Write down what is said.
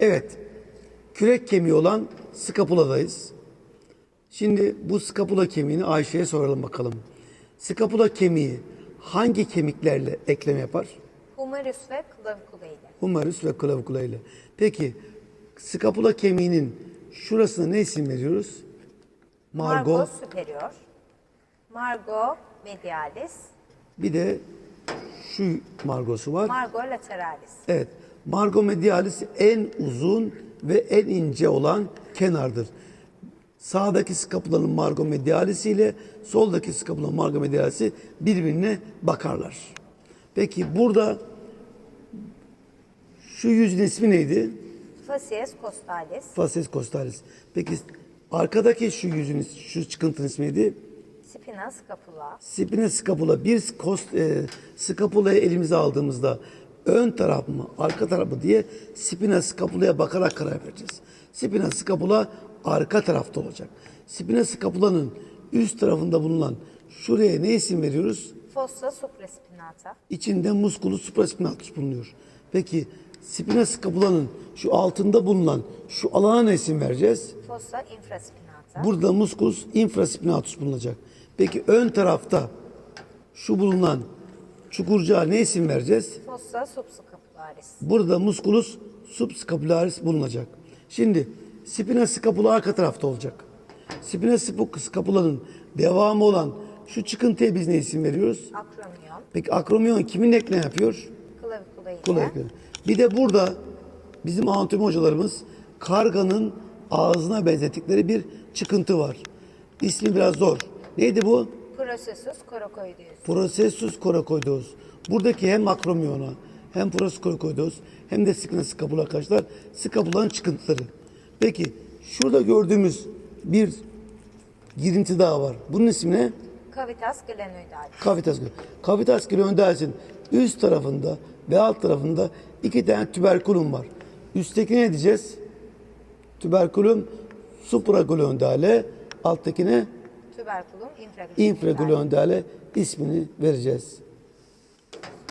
Evet. Kürek kemiği olan skapuladayız. Şimdi bu skapula kemiğini Ayşe'ye soralım bakalım. Skapula kemiği hangi kemiklerle ekleme yapar? Humerus ve klavikula ile. Humerus ve klavikula ile. Peki skapula kemiğinin şurasına ne isim veriyoruz? Margo. Margo superior. Margo medialis. Bir de şu margosu var. Margo lateralis. Evet. Margo medialis en uzun ve en ince olan kenardır. Sağdaki skapulanın margo medialisi ile soldaki skapulanın margo medialisi birbirine bakarlar. Peki burada şu yüzün ismi neydi? Facies costalis. Facies costalis. Peki arkadaki şu yüzün şu çıkıntının ismi neydi? Spina scapula. Spine scapula bir kost, e, scapulayı elimize aldığımızda ön taraf mı arka taraf mı diye spina scapula'ya bakarak karar vereceğiz. Spina scapula arka tarafta olacak. Spina scapula'nın üst tarafında bulunan şuraya ne isim veriyoruz? Fossa supraspinata. İçinde musculus supraspinatus bulunuyor. Peki spina scapula'nın şu altında bulunan şu alana ne isim vereceğiz? Fossa infraspinata. Burada musculus infraspinatus bulunacak. Peki ön tarafta şu bulunan çukurcuğa ne isim vereceğiz? Fossa subscapularis. Burada musculus subscapularis bulunacak. Şimdi spina scapula arka tarafta olacak. Spina scapula'nın devamı olan şu çıkıntıya biz ne isim veriyoruz? Akromion. Peki akromion kimin eklem yapıyor? Klavikula ile. Bir de burada bizim anatomi hocalarımız karganın ağzına benzettikleri bir çıkıntı var. İsmi biraz zor. Neydi bu? Processus coracoideus. Processus coracoideus. Buradaki hem akromiyona hem processus coracoideus hem de spina scapula arkadaşlar skapulanın çıkıntıları. Peki şurada gördüğümüz bir girinti daha var. Bunun ismi ne? Cavitas glenoidalis. Kavitas gö- Kavitas glenoidalis'in üst tarafında ve alt tarafında iki tane tüberkulum var. Üsttekine ne diyeceğiz? Tüberkulum supraglenoidale, alttakine Tuberculum infraglenoidalis. infraglenoidale ismini vereceğiz.